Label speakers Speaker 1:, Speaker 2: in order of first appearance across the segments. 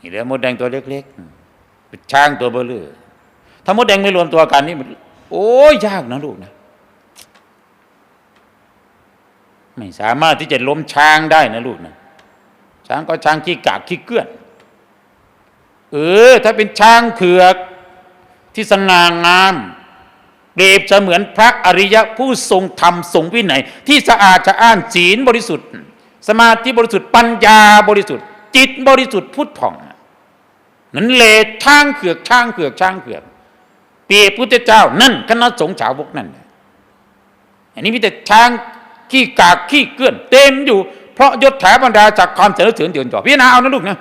Speaker 1: นี่เหลือมดแดงตัวเล็กๆช้างตัวเบลอถ้ามดแดงไม่รวมตัวกันนี่มันโอ้ยยากนะลูกนะไม่สามารถที่จะล้มช้างได้นะลูกนะช้างก็ช้างขี้กากขี้เกลื่อนเออ ถ้าเป็นช้างเผือกที่สง่างามเปรียบเสมือนพระอริยะผู้ทรงธรรมทรงวินัยที่สะอาดจะอ้านศีลบริสุทธิ์ สมาธิบริสุทธิ์ปัญญาบริสุทธิ์ จิตบริสุทธิ์พุทธผ่อง นั้นเลช้างเผือกช้างเผือกช้างเผือกเปียพุทธเจ้า นั่นคณะสงฆ์ชาวกนั่นอันนี้มีแต่ช้างขี้กากขี้เกลื่อน เต็มอยู่ เพราะยศถาบรรดาจากความเสริญเสริญเดือนจ่อพิจารณาเอานะลูกนะ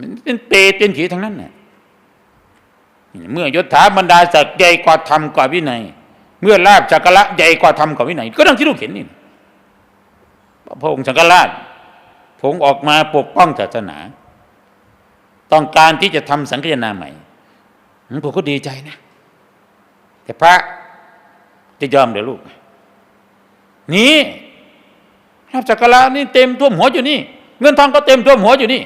Speaker 1: มันเป็นเปรตเป็นผีทั้งนั้นเนี่ยเมื่อยศถาบรรดาศักดิ์ใหญ่กว่าธรรมกว่าวินัย เมื่อลาบจักระใหญ่กว่าธรรมกว่าวินัย ก็ดังที่ลูกเห็นนี่พระองค์จักรราชพงออกมาปกป้องศาสนา ต้องการที่จะทำสังฆนาใหม่ผมก็ดีใจนะ แต่พระจะยอมเดี๋ยวลูก นี่รับจักระนี่เต็มท่วมหัวอยู่นี่ เงินทองก็เต็มท่วมหัวอยู่นี่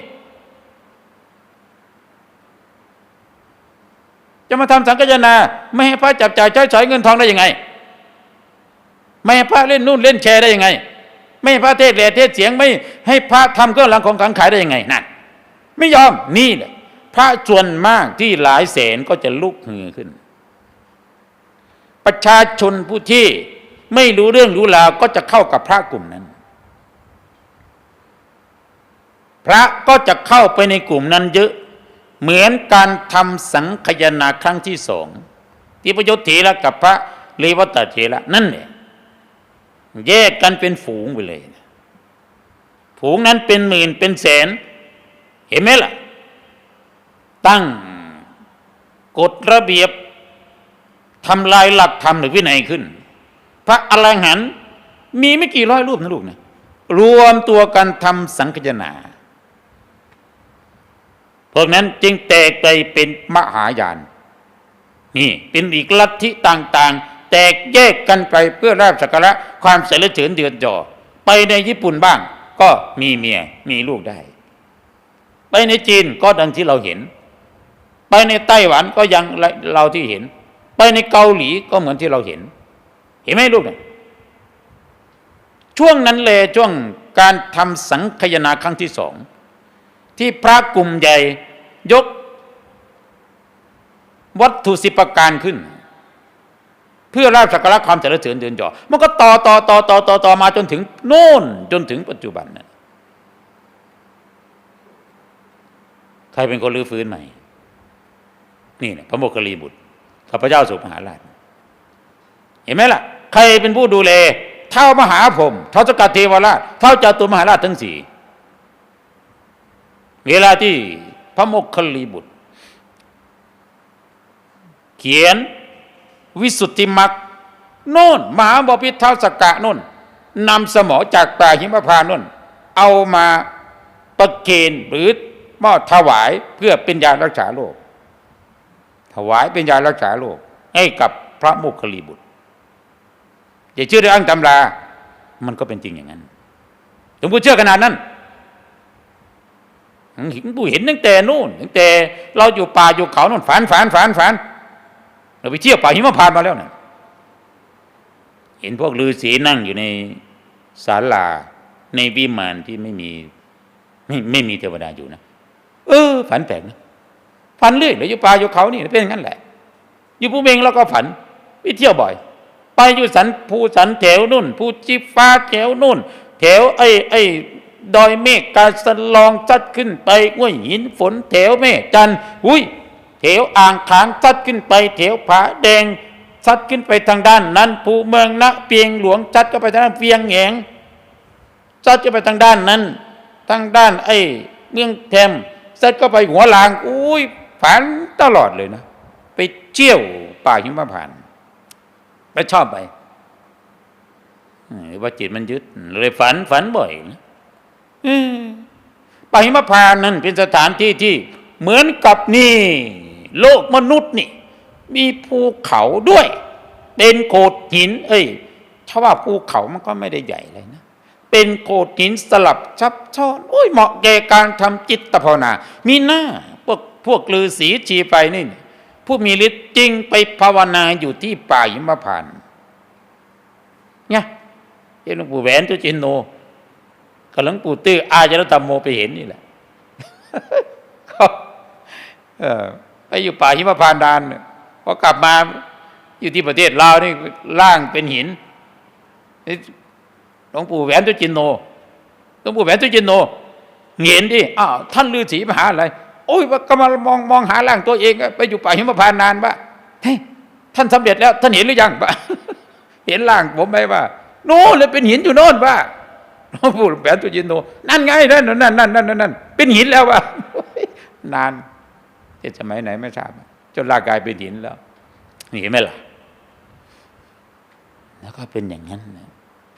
Speaker 1: จะมาทำสังฆนา ไม่ให้พระจับจ่ายใช้สอยเงินทองได้ยังไง ไม่ให้พระเล่นนู่นเล่นแชร์ได้ยังไง ไม่ให้พระเทศแหล่เทศเสียงไม่ให้พระทำเครื่องรางของขลังขายได้ยังไงนั่น ไม่ยอมนี่แหละพระส่วนมากที่หลายแสนก็จะลุกฮือขึ้น ประชาชนผู้ที่ไม่รู้เรื่องรู้ราวก็จะเข้ากับพระกลุ่มนั้น พระก็จะเข้าไปในกลุ่มนั้นเยอะ เหมือนการทำสังคยนาครั้งที่สองที่พระยศเถระกับพระเลวัตเถระนั่นเนี่ยแยกกันเป็นฝูงไปเลย ฝูงนั้นเป็นหมื่นเป็นแสน เห็นไหมล่ะ ตั้งกฎระเบียบทำลายหลักธรรมหรือวินัยขึ้น พระอรหันต์มีไม่กี่ร้อยรูปนะลูกนะรวมตัวกันทำสังคยนาพวกนั้นจึงแตกไปเป็นมหายาน นี่เป็นอีกลัทธิต่างๆ แตกแยกกันไปเพื่อราบสักการะความเสริญเฉินเดือนจอ ไปในญี่ปุ่นบ้าง ก็มีเมียมีลูกได้ ไปในจีนก็ดังที่เราเห็น ไปในไต้หวันก็ยังเราที่เห็น ไปในเกาหลีก็เหมือนที่เราเห็น เห็นไหมลูกเนี่ยช่วงนั้นเลยช่วงการทำสังคยนาครั้งที่สองที่พระกลุ่มใหญ่ยกวัตถุสิบประการขึ้น เพื่อราบสักการะความเจริญเสริญเดินจอมันก็ต่อต่อต่อต่อต่อต่อมาจนถึงโน่นจนถึงปัจจุบันนะ ใครเป็นคนรื้อฟื้นใหม่ นี่นะพระโมคคัลลีบุตรข้าพเจ้าสุมหาราช เห็นไหมล่ะ ใครเป็นผู้ดูแล เท่ามหาผมเท่าสกัดเทวราช เท่าจตุมหาราชทั้งสี่ เวลาที่พระโมคคัลลีบุตร เขียนวิสุทธิมักโน่นมหาบพิตรเท้าสกกะโน่นนำสมอจากป่าหิมพานต์โน่นเอามาประเคนหรือ มอบถวายเพื่อเป็นยารักษาโรคถวายเป็นยารักษาโรคให้กับพระโมคคลีบุตรอย่าเชื่อด้วยอ้างตำรา มันก็เป็นจริงอย่างนั้นหลวงปู่เชื่อขนาดนั้นหลวงปู่เห็นตั้งแต่นู่นตั้งแต่ เราอยู่ป่าอยู่เขานู่นฝันฝันฝันฝันเราไปเที่ยวป่าหิมพานต์มาแล้วนะเห็นพวกฤาษีนั่งอยู่ในศาลาในวิมานที่ไม่มีไม่ไม่มีเทวดาอยู่นะ เออ ฝันแปลกนะฝันเรื่อยเลยอยู่ป่าอยู่เขานี่เป็นอย่างนั้นแหละ อยู่ภูเมงเราก็ฝันไปเที่ยวบ่อย ไปอยู่สันภูสันแถวนู่นภูจีฟ้าแถวนู่น แถวไอ้ไอ้ดอยเมฆกาสลองจัดขึ้นไปห้วยหินฝนแถวแม่จันอุ้ยแถวอ่างขางจัดขึ้นไปแถวผาแดงจัดขึ้นไปทางด้านนั้นภูเมืองนะเปียงหลวงจัดก็ไปทางด้านเปียงแหงจัดก็ไปทางด้านนั้น ทางด้านไอ้เมืองแทม จัดก็ไปหัวลางอุ้ยฝันตลอดเลยนะ ไปเที่ยวป่าหิมพานไปชอบไปว่าจิตมันยึดเลยฝันฝันบ่อยนะป่าหิมพานนั้นเป็นสถานที่ที่เหมือนกับนี่ โลกมนุษย์นี่ มีภูเขาด้วย เป็นโขดหิน เอ้ยถ้าว่าภูเขามันก็ไม่ได้ใหญ่เลยนะ เป็นโขดหินสลับซับซ้อนโอ้ยเหมาะแก่การทำจิตภาวนา มีหน้าพวกพวกฤาษีชีไปนี่ ผู้มีฤทธิ์จริงไปภาวนาอยู่ที่ป่าหิมพานต์เนี่ยที่หลวงปู่แหวนตุจินโนกับหลวงปู่ตื้ออาจารย์ธรรมโมไปเห็นนี่แหละเขาไปอยู่ป่าหิมพานต์ดานพอกลับมาอยู่ที่ประเทศลาวนี่ร่างเป็นหิน หลวงปู่แหวนตุจินโนหลวงปู่แหวนตุจินโนเห็นดิอ้าวท่านฤาษีมาหาอะไรโอ้ยก็มามองมองหาร่างตัวเอง ไปอยู่ป่าหิมพานนานปะเฮ้ยท่านสำเร็จแล้วท่านเห็นหรือยังปะเห็นร่างผมไหมว่าโน่เลยเป็นหินอยู่โน่นปะหลวงปู่แหวนตุจินโนนั่นไงนั่นนั่นนั่นนั่นนั่นเป็นหินแล้วปะนานเจ็ดสมัยไหนไม่ทราบจนร่างกายเป็นหินแล้วเห็นไหมล่ะแล้วก็เป็นอย่างนั้นนะ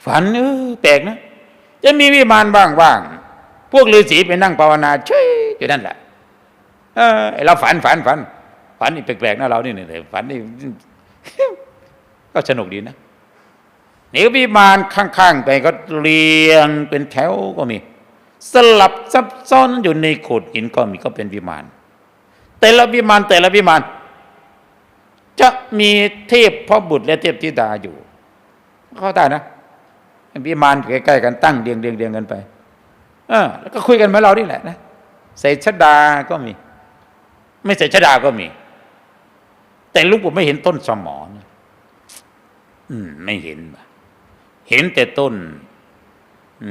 Speaker 1: ฝันเออแปลกนะ จะมีวิมานบ้างบ้างพวกฤาษีไปนั่งภาวนาเฉยอยู่นั่นแหละเออเราฝันฝันฝัน ฝันนี่แปลกๆนะเรานี่เนี่ยฝันนี่ก็สนุกดีนะเดี๋ยววิมานข้างๆไปก็เรียงเป็นแถวก็มี สลับซับซ้อนอยู่ในโขดหินก็มีก็เป็นวิมาน แต่ละวิมานแต่ละวิมาน จะมีเทพพ่อบุตรและเทพธิดาอยู่ เข้าใจนะ วิมานใกล้ๆกันตั้งเรียงเรียงเรียงกันไป เออ แล้วก็คุยกันเหมือนเรานี่แหละนะใส่ชดาก็มี ไม่ใส่ชดาก็มี แต่ลูกผมไม่เห็นต้นสมอนะอืม ไม่เห็น เห็นแต่ต้น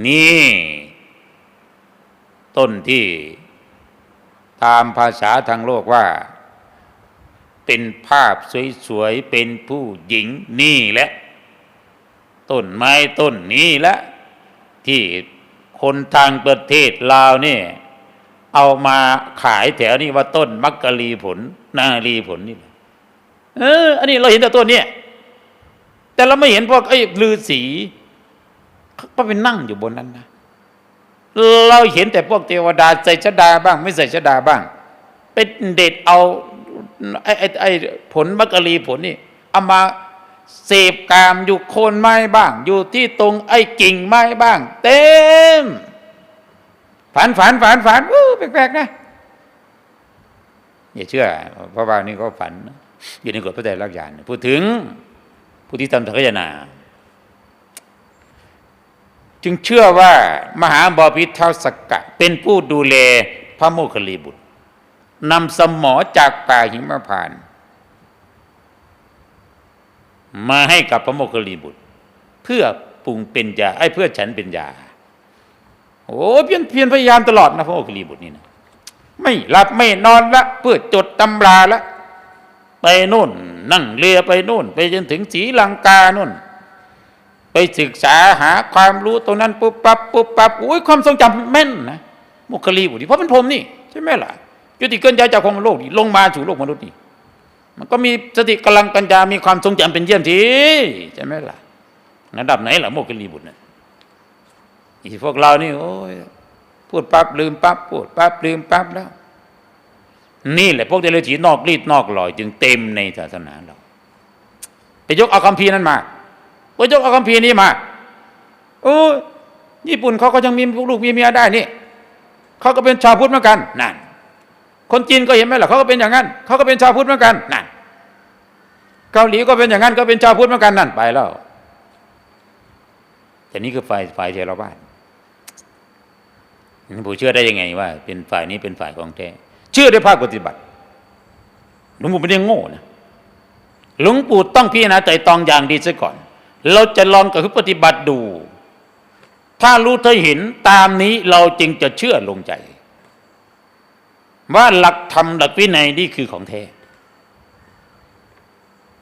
Speaker 1: นี่ ต้นที่ตามภาษาทางโลกว่า เป็นภาพสวยๆ เป็นผู้หญิงนี่แหละ ต้นไม้ต้นนี้แหละที่คนทางประเทศลาวนี่เอามาขายแถวนี้ว่าต้นมักกะลีผล นาลีผลนี่เออ อันนี้เราเห็นแต่ต้นเนี้ยแต่เราไม่เห็นพวกไอ้ฤาษีก็ไปนั่งอยู่บนนั้นนะเราเห็นแต่พวกเทวดาใส่ชดาบ้าง ไม่ใส่ชดาบ้างเป็นเด็ดเอาไอ้ไอ้ไอ้ผลมักกะลีผลนี่เอามา เสพกามอยู่โคนไม้บ้าง อยู่ที่ตรงไอ้กิ่งไม้บ้าง เต็ม ฝันฝันฝันฝันอู้แปลกๆนะอย่าเชื่อเพราะว่านี่ก็ฝัน อยู่ในกฎพระไตรลักษณ์ญาณพูดถึงผู้ที่ทำสังฆยนาจึงเชื่อว่ามหาบอพิษเท้าสกกะ เป็นผู้ดูแลพระโมคคัลลีบุตรนำสมอจากป่าหิมพานต์ มาให้กับพระโมคคัลลีบุตร เพื่อปรุงเป็นยาไอ้เพื่อฉันเป็นยาโอ้เพียนเพียนพยายามตลอดนะพระโมคคัลลีบุตรนี่นะไม่หลับไม่นอนละเพื่อจดตำราละ ไปนู่น นั่งเรือไปนู่น ไปจนถึงศีลังกานู่น ไปศึกษาหาความรู้ตรงนั้นปุ๊บปั๊บปุ๊บปั๊บโอ้ยความทรงจำแม่นนะโมคคลีบุตรเพราะเป็นพรมนี่ใช่ไหมล่ะยุติเกินใจจากความโลกนี่ลงมาสู่โลกมนุษย์นี่ มันก็มีสติกำลังปัญญา มีความทรงจำเป็นเยี่ยมทีใช่ไหมล่ะระดับไหนล่ะโมคคลีบุตรเนี่ยอีพวกเรานี่โอ้ยพูดปั๊บลืมปั๊บพูดปั๊บลืมปั๊บแล้ว นี่แหละพวกเดรัจฉีนอกรีดนอกลอย จึงเต็มในศาสนาเราไปยกเอาคำพีร์นั้นมาไปยกเอาคำพีร์นี้มาโอ้ยญี่ปุ่นเขาก็ยังมีลูกมีเมียได้นี่เขาก็เป็นชาวพุทธเหมือนกันนั่น คนจีนก็เห็นไหมล่ะเขาก็เป็นอย่างนั้นเขาก็เป็นชาวพุทธเหมือนกันนั่นเกาหลีก็เป็นอย่างนั้นก็เป็นชาวพุทธเหมือนกันนั่นไปแล้วแต่นี่คือฝ่ายฝ่ายเทรวาสผู้เชื่อได้ยังไงว่า เป็นฝ่ายนี้เป็นฝ่ายของแท้เชื่อด้วยภาคปฏิบัติหลวงปู่ไม่ได้โง่นะหลวงปู่ต้องพิจารณาใจตองอย่างดีซะก่อน เราจะลองกับปฏิบัติดู ถ้ารู้ถ้าเห็นตามนี้เราจึงจะเชื่อลงใจ ว่าหลักธรรมหลักวินัยนี่คือของแท้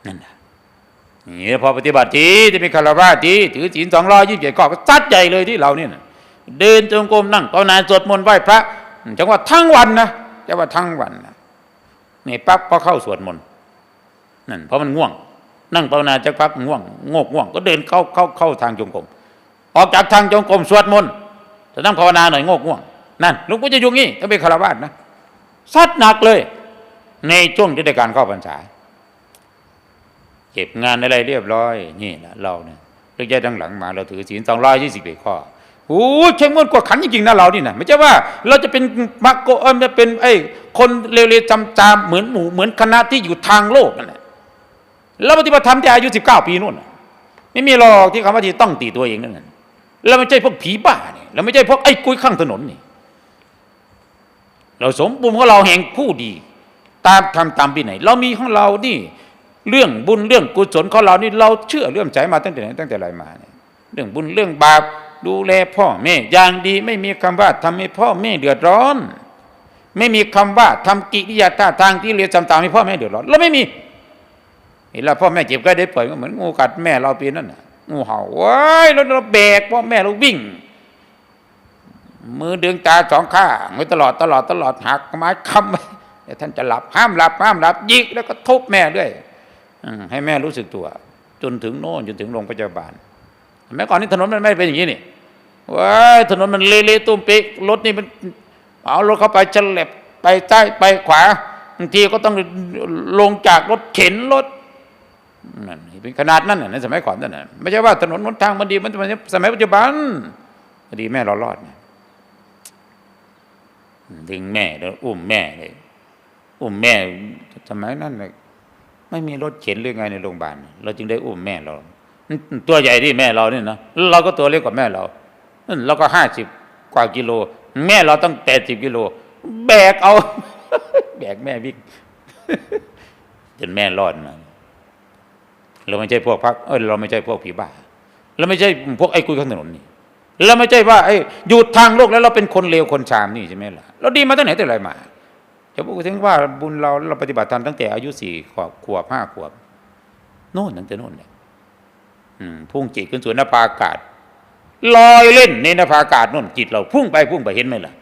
Speaker 1: นั่นนะนี่พอปฏิบัติทีจะเป็นคารวะทีถือศีลสองร้อยยี่สิบเจ็ดข้อก็ซัดใจเลยที่เราเนี่ยนะเดินจงกรมนั่งภาวนาสวดมนต์ไหว้พระจังว่าทั้งวันนะจะว่าทั้งวันนะนี่ปั๊บก็เข้าสวดมนต์นั่นเพราะมันง่วง นั่งภาวนาจักพักง่วงงกง่วง ก็เดินเข้าเข้าเข้าทางจงกรมออกจากทางจงกรมสวดมนต์จะนั่งภาวนาหน่อยงกง่วงนั่นหลุงปู่จะยุ่งงี้ต้องเป็นคารวะนะ ซัดหนักเลย ในช่วงที่ได้การเข้าพรรษา เก็บงานอะไรเรียบร้อย นี่นะเราเนี่ยเรื่องใจดังหลังมา เราถือศีลสองร้อยยี่สิบเอ็ดข้อโอ้เข้มงวดกว่าขันจริงๆนะเรานี่นะไม่ใช่ว่า เราจะเป็นมักโกเออจะเป็นไอ้คนเร็วๆจำจามเหมือนหมู่เหมือนคณะที่อยู่ทางโลกนั่นแหละเราปฏิบัติธรรมที่อายุสิบเก้าปีนู่นไม่มีหรอกที่คำว่าที่ต้องตีตัวเองนั่นน่ะเราไม่ใช่พวกผีบ้าเนี่ยเราไม่ใช่พวกไอ้กุ้ยข้างถนนนี่ เราสมบูรณ์ของเราแห่งผู้ดี ตามทำตามปีไหน เรามีของเรานี่เรื่องบุญเรื่องกุศลของเรานี่เราเชื่อเลื่อมใจมาตั้งแต่ไหนตั้งแต่ไรมาเนี่ยเรื่องบุญเรื่องบาปดูแลพ่อแม่อย่างดีไม่มีคำว่าทำให้พ่อแม่เดือดร้อน ไม่มีคำว่าทำกิริยาท่าทางที่เรียนจำตามให้พ่อแม่เดือดร้อนเราไม่มีเห็นแล้วพ่อแม่เจ็บก็ได้ปล่อยก็เหมือนงูกัดแม่เราปีนั้นน่ะงูเห่าว้ายแล้วเราแบกพ่อแม่เราวิ่ง มือดึงตาสองข้างไว้ตลอดตลอดตลอดหักไม้คำไว้เดี๋ยวท่านจะหลับห้ามหลับห้ามหลับยิกแล้วก็ทุบแม่ด้วยอให้แม่รู้สึกตัว จนถึงโน่นจนถึงโรงพยาบาลแม้ก่อนนี้ถนนมันไม่เป็นอย่างนี้นี่ว้ายถนนมันเละๆตุ้มป๊กรถนี่มันเอารถเข้าไปฉลับไปใต้ไปขวาบางทีก็ต้องลงจากรถเข็นรถนั่นเป็นขนาดนั้นในสมัยก่อนนั่นไม่ใช่ว่าถนนหนทางมันดีมันสมัยปัจจุบันดีแม่เรารอดเนี่ย ดึงแม่แล้วอุ้มแม่เลย อุ้มแม่สมัยนั้นเลยไม่มีรถเข็นหรือไงในโรงพยาบาลเราจึงได้อุ้มแม่เรา ตัวใหญ่ที่แม่เราเนี่ยนะเราก็ตัวเล็กกว่าแม่เราเราก็ห้าสิบกว่ากิโล แม่เราต้องแปดสิบกิโล แบกเอา แบกแม่วิ่งจนแม่รอดมาเราไม่ใช่พวกพักเออเราไม่ใช่พวกผีบ้าเราไม่ใช่พวกไอ้กุยข้างถนนนี่ เราไม่ใช่ว่าไอ้หยุดทางโลกแล้วเราเป็นคนเลวคนชามนี่ใช่ไหมล่ะเราดีมาตั้งไหนแต่ไรมาจะพูดถึงว่าบุญเราเราปฏิบัติธรรมตั้งแต่อายุสี่ขวบขวบห้าขวบโน่นตั้งแต่โน่นเลยพุ่งจิตขึ้นสู่นภาอากาศลอยเล่นในนภาอากาศโน่นจิตเราพุ่งไปพุ่งไปเห็นไหมล่ะ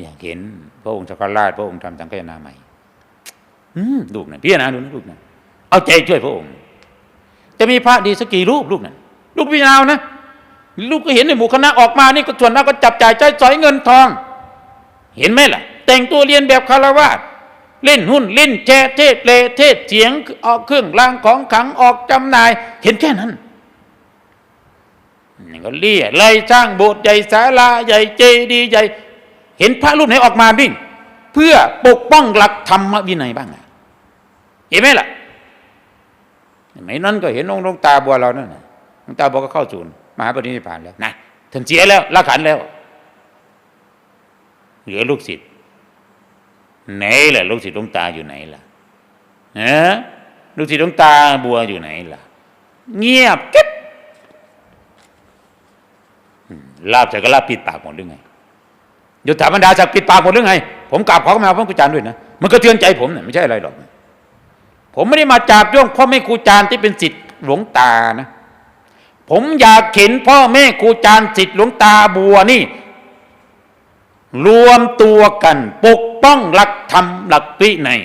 Speaker 1: อยากเห็น พระองค์จักรราชพระองค์ทำสังฆนาใหม่ลูกนั่นพี่นะดูนะลูกนั่นเอาใจช่วยพระองค์ จะมีพระดีสักกี่รูปลูกนั่นลูกพี่นาวนะ ลูกก็เห็นในหมู่คณะออกมานี่ก็ส่วนมากก็จับจ่ายใช้สอยเงินทอง เห็นไหมล่ะ แต่งตัวเรียนแบบคารวาสเล่นหุ้นเล่นแชร์เทศเลเทศเสียงออกเครื่องรางของขังออกจำหน่าย เห็นแค่นั้นนี่ก็เลี่ยไล่สร้างโบสถ์ใหญ่ศาลาใหญ่เจดีย์ใหญ่ เห็นพระรูปไหนออกมาวิ่งเพื่อปกป้องหลักธรรมวินัยบ้างอะเห็นไหมล่ะไม่นั้นก็เห็นองค์หลวงตาบัวเรานั่นน่ะหลวงตาบัวก็เข้าศูนย์ มหาปรินิพพานแล้วนะท่านเสียแล้วละขันแล้ว เหลือลูกศิษย์ไหนล่ะลูกศิษย์หลวงตาอยู่ไหนล่ะฮะลูกศิษย์หลวงตาบัวอยู่ไหนล่ะ เงียบกิ๊บลาบจากก็ลาบปิดปากหมดหรือไงยุทธาบรรดาจากปิดปากหมดหรือไง ผมกราบขอเข้ามาพระครูจารย์ด้วยนะมันก็เทือนใจผมเนี่ยไม่ใช่อะไรหรอก ผมไม่ได้มาจับย่องพ่อแม่ครูจารย์ที่เป็นศิษย์หลวงตานะ ผมอยากเห็นพ่อแม่ครูจารย์ศิษย์หลวงตาบัวนี่ รวมตัวกันปกป้องหลักธรรมหลักวินัย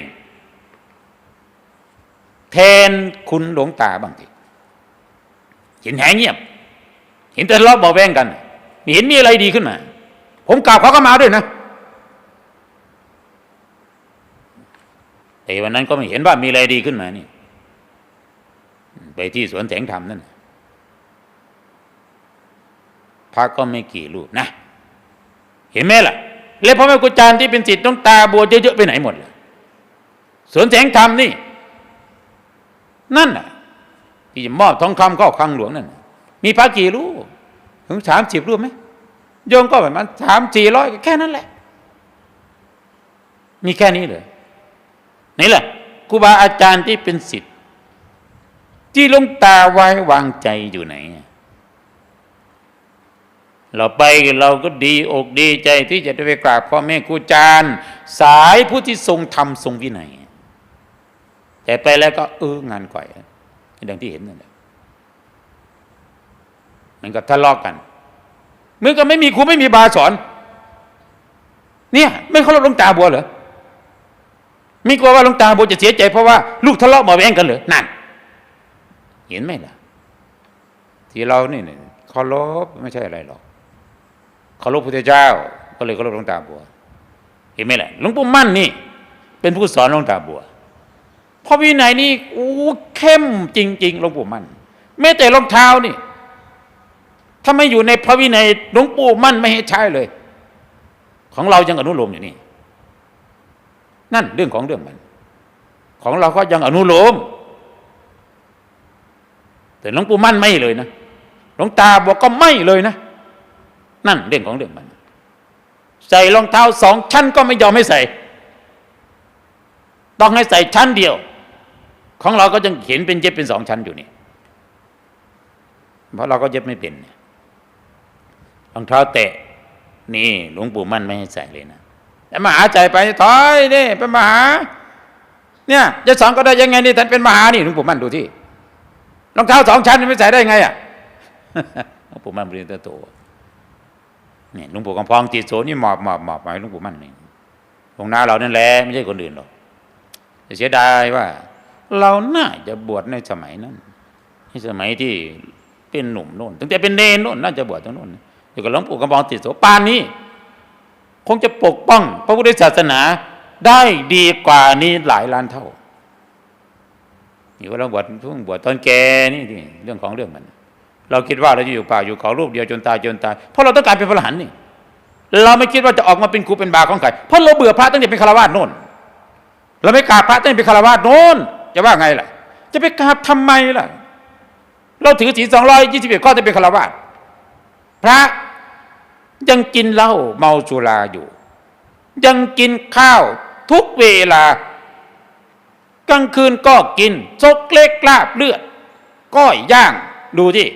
Speaker 1: แทนคุณหลวงตาบางทีเห็นแหงเงียบ เห็นแต่ทะเลาะเบาะแวงกันม่เห็นมีอะไรดีขึ้นมา ผมกราบเขาก็มาด้วยนะแต่วันนั้นก็ไม่เห็นว่ามีอะไรดีขึ้นมานี่ ไปที่สวนแสงธรรมนั่นน่ะ พระก็ไม่กี่รูปนะ เห็นไหมล่ะ แล้วพ่อแม่ครูอาจารย์ที่เป็นศิษย์ต้องตาบัวเยอะๆไปไหนหมดล่ะสวนแสงธรรมนี่ นั่นน่ะ ที่มอบทองคำเข้าคลังหลวงนั่นมีพระกี่รูปถึงสามสิบรูปไหมโยมก็ประมาณสามสี่ร้อยแค่นั้นแหละ มีแค่นี้เลยนี่แหละครูบาอาจารย์ที่เป็นศิษย์ที่ลงตาไว้วางใจอยู่ไหน เราไปเราก็ดีอกดีใจที่จะได้ไปกราบพ่อแม่ครูอาจารย์ สายผู้ที่ทรงธรรมทรงวินัยแต่ไปแล้วก็เอองานก่อยดังที่เห็นนั่นแหละมันก็ทะเลาะกกันเมือนกับไม่มีครูไม่มีบาสอน เนี่ย ไม่เคารพหลวงตาบัวเหรอมีกลัวว่าหลวงตาบัวจะเสียใจเพราะว่าลูกทะเลาะเบาะแวงกันเหรอนั่นเห็นไหมล่ะ ที่เรานี่เนี่ยเคารพไม่ใช่อะไรหรอก เคารพพระเจ้า ก็เลยเคารพหลวงตาบัว เห็นไหมล่ะหลวงปู่มั่นนี่ เป็นผู้สอนหลวงตาบัวเพราะวินัยนี่อู้เข้มจริงๆหลวงปู่มั่นแม้แต่รองเท้านี่ ถ้าไม่อยู่ในพระวินัยหลวงปู่มั่นไม่ให้ใช้เลย ของเรายังอนุโลมอยู่นี่ นั่นเรื่องของเรื่องมัน ของเราก็ยังอนุโลม แต่หลวงปู่มั่นไม่เลยนะหลวงตาบอกก็ไม่เลยนะ นั่นเรื่องของเรื่องมัน ใส่รองเท้าสองชั้นก็ไม่ยอมให้ใส่ ต้องให้ใส่ชั้นเดียว ของเราก็ยังเห็นเป็นเย็บเป็นสองชั้นอยู่นี่ เพราะเราก็เย็บไม่เป็นรองเท้าแตะ นี่หลวงปู่มั่นไม่ให้ใส่เลยนะแต่มหาใจไปถอยนี่เป็นมหา เนี่ยจะสอนก็ได้ยังไงนี่ท่านเป็นมหานี่หลวงปู่มั่นดูที่รองเท้าสองชั้นไม่ใส่ได้ไงอะหลวงปู่มั่นบริเตโต นี่หลวงปู่กำพองจิตโสนี่หมอบหมอบหมอบมาให้หลวงปู่มั่นนี่หลวงน้าเรานั่นแหละไม่ใช่คนอื่นหรอกเสียดายว่า เราน่าจะบวชในสมัยนั้นในสมัยที่เป็นหนุ่มโน่นตั้งแต่เป็นเนนโน่นน่าจะบวชตรงโน่นอยู่กับหลวงปู่กำพองจิตโสปานนี้ คงจะปกป้อง พระพุทธศาสนาได้ดีกว่านี้หลายล้านเท่าอยู่กับเราบวชเพิ่งบวชตอนแก่นี่ที่เรื่องของเรื่องมัน เราคิดว่าเราจะอยู่ป่าอยู่เขารูปเดียวจนตายจนตายเพราะเราต้องการเป็นพระอรหันต์นี่เราไม่คิดว่าจะออกมาเป็นครูเป็นบาของใครเพราะเราเบื่อพระตั้งแต่เป็นคาวาสโน่นเราไม่กราบพระตั้งแต่เป็นคาวาสโน่นจะว่าไงล่ะ จะไปกราบทำไมล่ะ เราถือศีลสองร้อยยี่สิบเอ็ดข้อจะเป็นคาวาสพระยังกินเหล้าเมาสุราอยู่ ยังกินข้าวทุกเวลากลางคืนก็กินซกเล็กลาบเลือดก้อยย่างดูที่